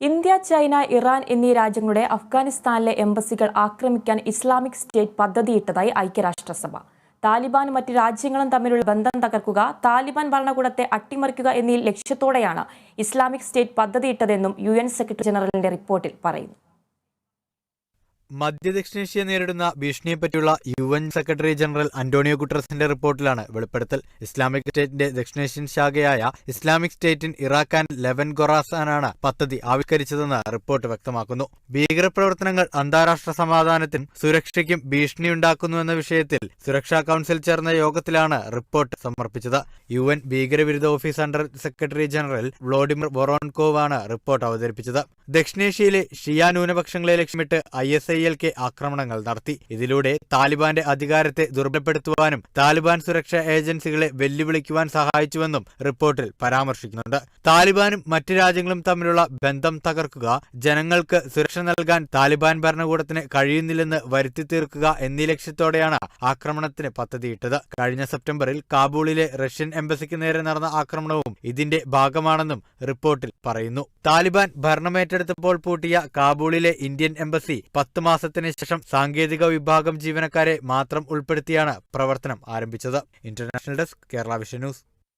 India China Iran എന്നീ രാജ്യങ്ങളുടെ അഫ്ഗാനിസ്ഥാനിലെ എംബസികൾ ആക്രമിക്കാൻ ഇസ്ലാമിക് സ്റ്റേറ്റ് പദ്ധതിയിട്ടതായി ഐക്യരാഷ്ട്രസഭ. താലിബാനും മറ്റ് രാജ്യങ്ങളും തമ്മിലുള്ള ബന്ധം തകർക്കുക താലിബാൻ ഭരണകൂടത്തെ അട്ടിമറിക്കുക എന്നീ ലക്ഷ്യത്തോടെയാണ് ഇസ്ലാമിക് സ്റ്റേറ്റ് പദ്ധതിയിട്ടതെന്നും യു സെക്രട്ടറി ജനറലിന്റെ റിപ്പോർട്ടിൽ പറയുന്നു. മധ്യദക്ഷിണേഷ്യ നേരിടുന്ന ഭീഷണിയെപ്പറ്റിയുള്ള U N secretary general Antonio ഗുട്ടറസിന്റെ റിപ്പോർട്ടിലാണ് വെളിപ്പെടുത്തൽ. ഇസ്ലാമിക് സ്റ്റേറ്റിന്റെ ദക്ഷിണേഷ്യൻ ശാഖയായ Islamic State in Iraq and Levant ഗൊറാസാനാണ് പദ്ധതി ആവിഷ്കരിച്ചതെന്ന് റിപ്പോർട്ട് വ്യക്തമാക്കുന്നു. ഭീകരപ്രവർത്തനങ്ങൾ അന്താരാഷ്ട്ര സമാധാനത്തിനും സുരക്ഷയ്ക്കും ഭീഷണിയുണ്ടാക്കുന്നുവെന്ന വിഷയത്തിൽ സുരക്ഷാ കൌൺസിൽ ചേർന്ന യോഗത്തിലാണ് റിപ്പോർട്ട് സമർപ്പിച്ചത്. യു എൻ ഭീകരവിരുദ്ധ office under secretary general Vladimir ബൊറോൺകോവാണ് report അവതരിപ്പിച്ചത്. ദക്ഷിണേഷ്യയിലെ ഷിയാ ന്യൂനപക്ഷങ്ങളെ ലക്ഷ്യമിട്ട് ഐ എസ് എൽ കെ ആക്രമണങ്ങൾ നടത്തി. ഇതിലൂടെ താലിബാന്റെ അധികാരത്തെ ദുർബലപ്പെടുത്തുവാനും താലിബാൻ സുരക്ഷാ ഏജൻസികളെ വെല്ലുവിളിക്കുവാൻ സഹായിച്ചുവെന്നും റിപ്പോർട്ടിൽ പരാമർശിക്കുന്നുണ്ട്. താലിബാനും മറ്റ് രാജ്യങ്ങളും തമ്മിലുള്ള ബന്ധം തകർക്കുക ജനങ്ങൾക്ക് സുരക്ഷ നൽകാൻ താലിബാൻ ഭരണകൂടത്തിന് കഴിയുന്നില്ലെന്ന് വരുത്തി തീർക്കുക എന്നീ ലക്ഷ്യത്തോടെയാണ് ആക്രമണത്തിന് പദ്ധതിയിട്ടത്. കഴിഞ്ഞ സെപ്റ്റംബറിൽ കാബൂളിലെ റഷ്യൻ എംബസിക്ക് നേരെ നടന്ന ആക്രമണവും ഇതിന്റെ ഭാഗമാണെന്നും റിപ്പോർട്ടിൽ പറയുന്നു. താലിബാൻ ഭരണമേറ്റെടുത്തപ്പോൾ പൂട്ടിയ കാബൂളിലെ ഇന്ത്യൻ എംബസി പത്ത് മാസത്തിന് ശേഷം സാങ്കേതിക വിഭാഗം ജീവനക്കാരെ മാത്രം ഉൾപ്പെടുത്തിയാണ് പ്രവർത്തനം ആരംഭിച്ചത്. International desk Kerala vision news.